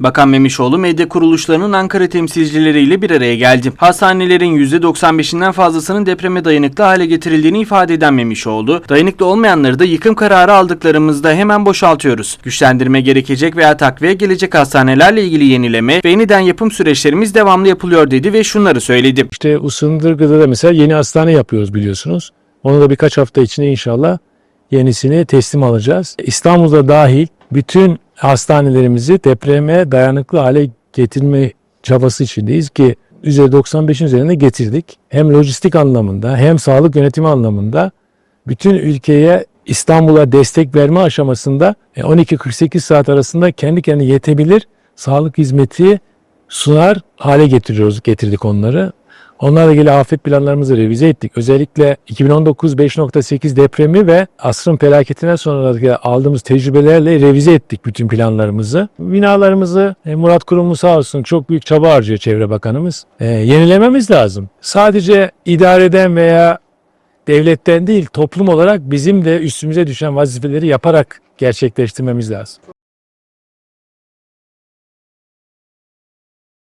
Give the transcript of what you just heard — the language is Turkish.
Bakan Memişoğlu medya kuruluşlarının Ankara temsilcileriyle bir araya geldi. Hastanelerin %95'inden fazlasının depreme dayanıklı hale getirildiğini ifade eden Memişoğlu, dayanıklı olmayanları da yıkım kararı aldıklarımızda hemen boşaltıyoruz. Güçlendirme gerekecek veya takviye gelecek hastanelerle ilgili yenileme ve yeniden yapım süreçlerimiz devamlı yapılıyor dedi ve şunları söyledi. İşte Usundurga'da da mesela yeni hastane yapıyoruz biliyorsunuz. Onu da birkaç hafta içinde inşallah yenisini teslim alacağız. İstanbul'da dahil bütün hastanelerimizi depreme dayanıklı hale getirme çabası içindeyiz ki %95'in üzerine getirdik. Hem lojistik anlamında hem sağlık yönetimi anlamında bütün ülkeye İstanbul'a destek verme aşamasında e, 12-48 saat arasında kendi kendine yetebilir sağlık hizmeti sunar hale getiriyoruz, getirdik onları. Onlarla ilgili afet planlarımızı revize ettik. Özellikle 2019 5.8 depremi ve asrın felaketinden sonra aldığımız tecrübelerle revize ettik bütün planlarımızı. Binalarımızı e, Murat Kurumu sağ olsun çok büyük çaba harcıyor Çevre Bakanımız. E, yenilememiz lazım. Sadece idareden veya devletten değil toplum olarak bizim de üstümüze düşen vazifeleri yaparak gerçekleştirmemiz lazım.